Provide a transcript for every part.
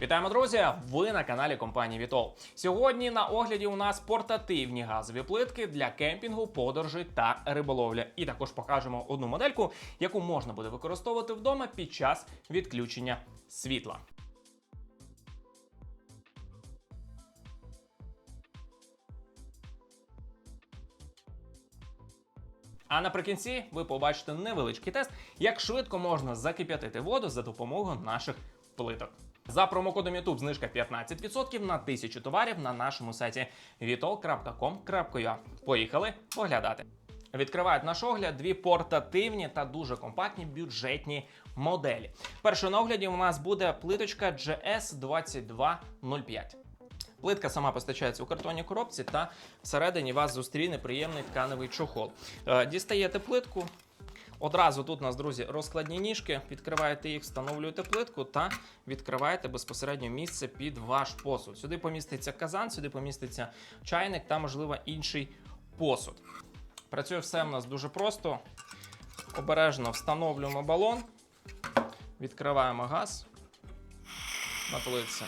Вітаємо, друзі! Ви на каналі компанії Вітол. Сьогодні на огляді у нас портативні газові плитки для кемпінгу, подорожей та риболовлі. І також покажемо одну модельку, яку можна буде використовувати вдома під час відключення світла. А наприкінці ви побачите невеличкий тест, як швидко можна закип'ятити воду за допомогою наших плиток. За промокодом YouTube знижка 15% на 1000 товарів на нашому сайті vitol.com.ua. Поїхали поглядати. Відкривають наш огляд дві портативні та дуже компактні бюджетні моделі. Першою на огляді у нас буде плиточка GS2205. Плитка сама постачається у картонній коробці, та всередині вас зустріне приємний тканевий чохол. Е, Дістаєте плитку. Одразу тут у нас, друзі, розкладні ніжки. Відкриваєте їх, встановлюєте плитку та відкриваєте безпосередньо місце під ваш посуд. Сюди поміститься казан, сюди поміститься чайник та, можливо, інший посуд. Працює все в нас дуже просто. Обережно встановлюємо балон, відкриваємо газ на плитці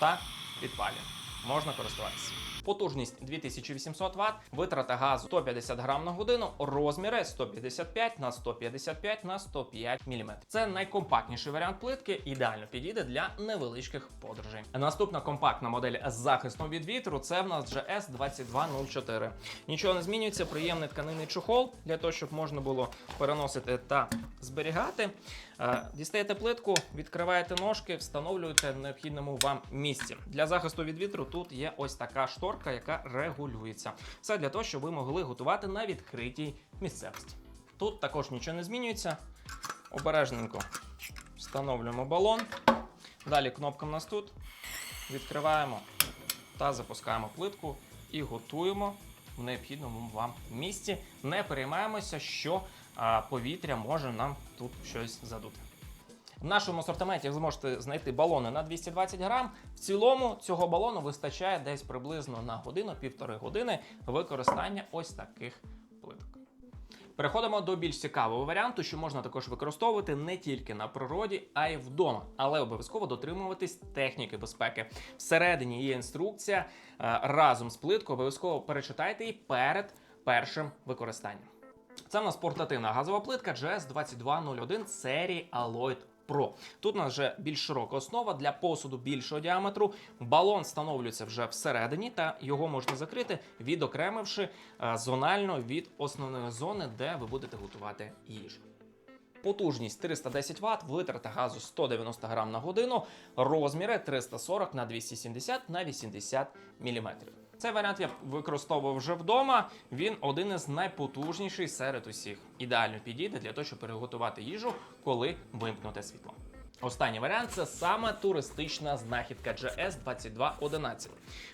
та підпалюємо. Можна користуватися. Потужність 2800 Вт, витрата газу 150 грам на годину, розміри 155 на 155 на 105 мм. Це найкомпактніший варіант плитки, ідеально підійде для невеличких подорожей. Наступна компактна модель з захистом від вітру це в нас GS2204. Нічого не змінюється, приємний тканинний чохол для того, щоб можна було переносити та зберігати. Е, Дістаєте плитку, відкриваєте ножки, встановлюєте в необхідному вам місці. Для захисту від вітру тут є ось така шторка, яка регулюється. Все для того, щоб ви могли готувати на відкритій місцевості. Тут також нічого не змінюється. Обережненько встановлюємо балон. Далі кнопка в нас тут. Відкриваємо та запускаємо плитку і готуємо в необхідному вам місці. Не переймаємося, що повітря може нам тут щось задути. В нашому асортименті ви зможете знайти балони на 220 грам. В цілому цього балону вистачає десь приблизно на годину-півтори години використання ось таких плиток. Переходимо до більш цікавого варіанту, що можна також використовувати не тільки на природі, а й вдома, але обов'язково дотримуватись техніки безпеки. Всередині є інструкція е, разом з плиткою. Обов'язково перечитайте її перед першим використанням. Це в нас портативна газова плитка GS2201 серії Alloyd Pro. Тут у нас вже більш широка основа для посуду більшого діаметру. Балон встановлюється вже всередині, та його можна закрити, відокремивши е, зонально від основної зони, де ви будете готувати їжу. Потужність 310 Вт, витрата газу 190 грам на годину, розміри 340 на 270 на 80 мм. Цей варіант я використовував вже вдома. Він один із найпотужніших серед усіх. Ідеально підійде для того, щоб приготувати їжу, коли вимкнуте світло. Останній варіант це саме туристична знахідка GS2211.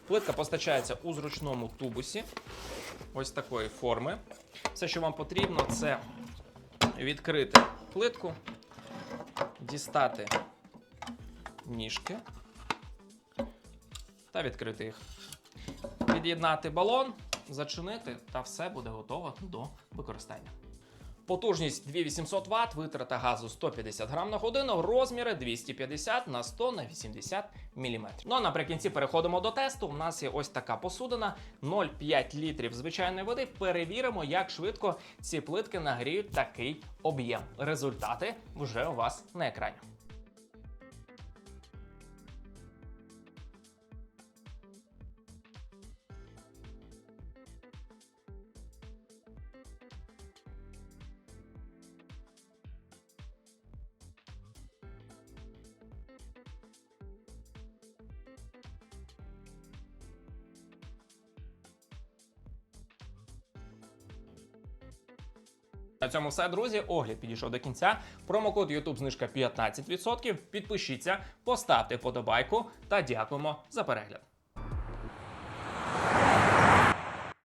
Плитка постачається у зручному тубусі, ось такої форми. Все, що вам потрібно, це відкрити плитку, дістати ніжки та відкрити їх. Під'єднати балон, зачинити, та все буде готово до використання. Потужність 2800 Вт, витрата газу 150 грам на годину, розміри 250 на 100 на 80 мм. Ну а наприкінці переходимо до тесту. У нас є ось така посудина 0,5 літрів звичайної води. Перевіримо, як швидко ці плитки нагріють такий об'єм. Результати вже у вас на екрані. На цьому все, друзі. Огляд підійшов до кінця. Промокод YouTube знижка 15%. Підпишіться, поставте подобайку та дякуємо за перегляд.